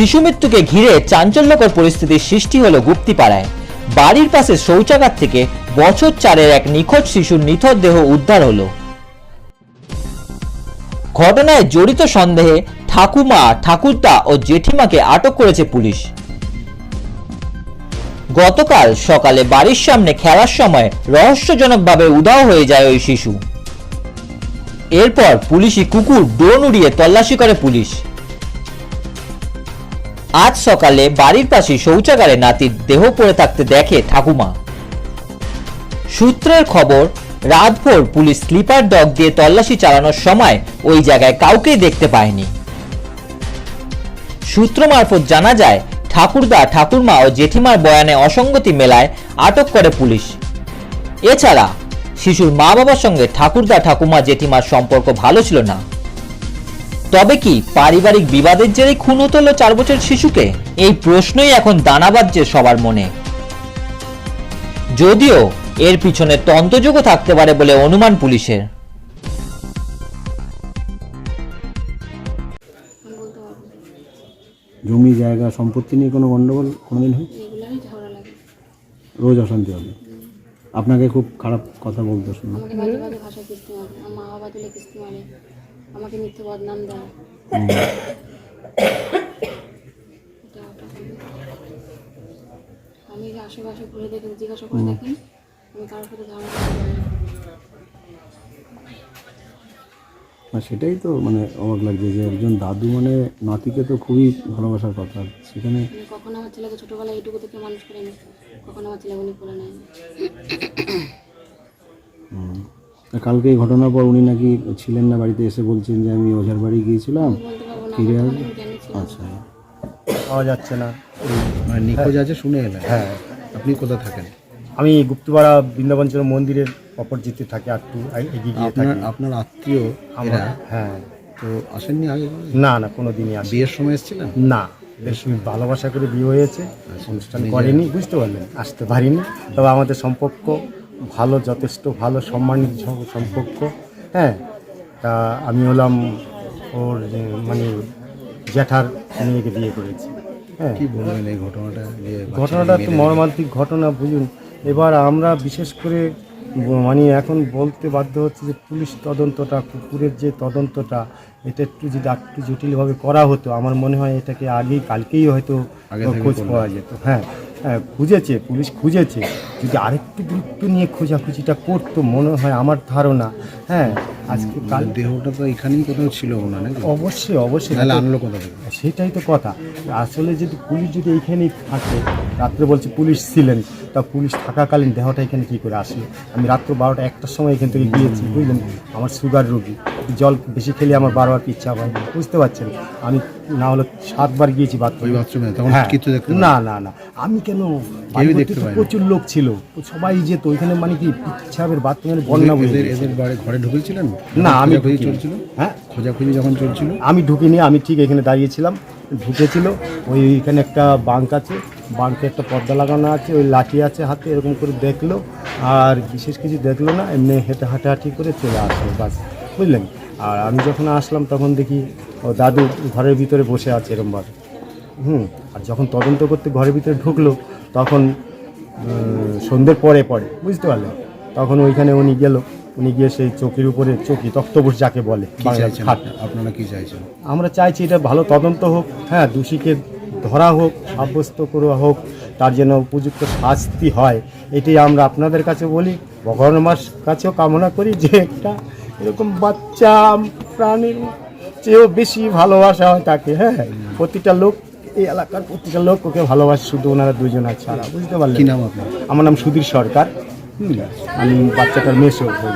শিশু মৃত্যুকে ঘিরে চাঞ্চল্যকর পরিস্থিতির সৃষ্টি হলো গুপ্তিপাড়ায়। বাড়ির পাশে শৌচাগার থেকে বছর চারের এক নিখোঁজ শিশুর নিথর দেহ উদ্ধার হলো। ঘটনায় জড়িত সন্দেহে ঠাকুমা, ঠাকুরদা ও জেঠিমাকে আটক করেছে পুলিশ। গতকাল সকালে বাড়ির সামনে খেলার সময় রহস্যজনকভাবে উধাও হয়ে যায় ওই শিশু। এরপর পুলিশি কুকুর ড্রোন উড়িয়ে তল্লাশি করে পুলিশ। আজ সকালে বাড়ির পাশে শৌচাগারে নাতির দেহ পড়ে থাকতে দেখে ঠাকুমা। সূত্রের খবর, রাতভর পুলিশ স্লিপার ডগ দিয়ে তল্লাশি চালানোর সময় ওই জায়গায় কাউকেই দেখতে পায়নি। সূত্র মারফত জানা যায়, ঠাকুরদা, ঠাকুরমা ও জেঠিমার বয়ানে অসঙ্গতি মেলায় আটক করে পুলিশ। এছাড়া, শিশুর মা বাবার সঙ্গে ঠাকুরদা ঠাকুমা জেঠিমার সম্পর্ক ভালো ছিল না। তবে কি পারিবারিক বিবাদের জেরে খুন হতে হলো চার বছর শিশুকে? এই প্রশ্নই এখন দানা বাজছে সবার মনে। যদিও এর পিছনে তন্ত্রযোগও থাকতে পারে বলে অনুমান পুলিশের। জমি জায়গা সম্পত্তি নিয়ে কোনো গণ্ডগোল কোনোদিন হয়? এগুলোই ঝগড়া লাগে রোজ অশান্তি হবে। আপনাকে খুব খারাপ কথা বলতে শুনলাম মা বাবা আমাকে মিথ্যে বদনাম দেয় আমি যে আশেপাশে ঘুরে দেখেন জিজ্ঞাসা করে দেখেন আমি কারোর সাথে না। না সেটাই তো মানে অবাক লাগছে যে একজন দাদু মানে নাতিকে তো খুবই ভালোবাসার কথা। সেখানে আমি কখনো আমার ছেলেকে ছোটোবেলায় এইটুকু থেকে মানুষ করিনি কখনো আমার ছেলে উনি করে নেয়নি। কালকে এই ঘটনার পর উনি নাকি ছিলেন না বাড়িতে এসে বলছেন যে আমি ওঝার বাড়ি গিয়েছিলাম। ফিরে আসবে? আচ্ছা। পাওয়া যাচ্ছে না। মানে নিখোঁজ আছে শুনে এলেন? হ্যাঁ। আপনি কোথায় থাকেন? আমি গুপ্তপাড়া বৃন্দাবঞ্চল মন্দিরের অপরজিতে থাকি আর একটু আই- এগিয়ে গিয়ে আপনার থাকি। আপনার আত্মীয় আমরা হ্যাঁ। তো আসেননি আগে? না না কোনো দিনই আসি বিয়ের সময় এসেছিলেন? না। বেশ ভালোবাসা করে বিয়ে হয়েছে। আচ্ছা, অনুষ্ঠান করেনি বুঝতে পারলেন আসতে পারিনি। তবে আমাদের সম্পর্ক ভালো যথেষ্ট ভালো সম্মানিত সম্পর্ক হ্যাঁ? তা আমি হলাম ওর মানে জ্যাঠার মেয়েকে বিয়ে করেছি হ্যাঁ? কি বলবেন এই ঘটনাটা ঘটনাটা তো মর্মান্তিক ঘটনা বুঝুন। এবার আমরা বিশেষ করে মানে এখন বলতে বাধ্য হচ্ছে যে পুলিশ তদন্তটা কুকুরের যে তদন্তটা এটা একটু যদি একটু জটিলভাবে করা হতো আমার মনে হয় এটাকে আগেই কালকেই হয়তো খোঁজ পাওয়া যেত হ্যাঁ হ্যাঁ? খুঁজেছে পুলিশ খুঁজেছে। যদি আরেকটু গুরুত্ব নিয়ে খোঁজাখুঁজিটা করতো মনে হয় আমার ধারণা হ্যাঁ। আজকে কাল দেহটা তো এখানেই কোথাও ছিল না অবশ্যই অবশ্যই। তাহলে আনলো কোথা থেকে? সেটাই তো কথা। আসলে যদি পুলিশ যদি এইখানেই থাকে রাত্রে বলছে পুলিশ ছিলেন তা পুলিশ থাকাকালীন দেহটা এখানে কী করে আসলো? আমি রাত্র বারোটা একটার সময় এখান থেকে গিয়েছি বুঝলেন? আমার সুগার রোগী। জল বেশি খেলে আমার বারবার ইচ্ছা হয় বুঝতে পারছেন? আমি না হলে সাতবার গিয়েছি বাথরুমে বাথরুমে তখন হ্যাঁ। দেখতে না না না। আমি কেন প্রচুর লোক ছিল। সবাই যেত ওইখানে মানে কি পিচ্ছাবের বাথরুমের বন্যা এদের ঘরে ঢুকেছিলেন? না আমি। চলছিল? হ্যাঁ? খোঁজাখুঁজি যখন চলছিল? আমি ঢুকিনি আমি ঠিক এখানে দাঁড়িয়েছিলাম। ঢুকেছিল ওই এখানে একটা বাঙ্ক আছে। বাঙ্কে একটা পর্দা লাগানো আছে ওই লাঠি আছে হাতে এরকম করে দেখল। আর বিশেষ কিছু দেখল না এমনি হেঁটে হাঁটাহাঁটি করে চলে আসলো বাস। বুঝলেন? আর আমি যখন আসলাম তখন দেখি ও দাদু ঘরের ভিতরে বসে আছে এরমভাবে। হুম আর যখন তদন্ত করতে ঘরের ভিতরে ঢুকলো তখন সন্ধ্যের পরে পরে বুঝতে পারলেন? তখন ওইখানে উনি গেল। উনি গিয়ে সেই চৌকির উপরে চৌকি তক্তবুস যাকে বলে খাট। আপনারা? কি চাইছেন? আমরা চাইছি এটা ভালো তদন্ত হোক হ্যাঁ দোষীকে ধরা হোক সাব্যস্ত করা হোক তার যেন উপযুক্ত শাস্তি হয় এটাই আমরা আপনাদের কাছে বলি। ভগবান মাস কাছেও কামনা করি যে একটা এরকম বাচ্চা প্রাণীর চেয়েও বেশি ভালোবাসা হয় তাকে হ্যাঁ। প্রতিটা লোক এই এলাকার প্রতিটা লোক ওকে ভালোবাসে শুধু ওনারা দুজন আর ছাড়া বুঝতে পারলেন? আমার নাম সুধীর সরকার। আমি বাচ্চাটার মেসো হই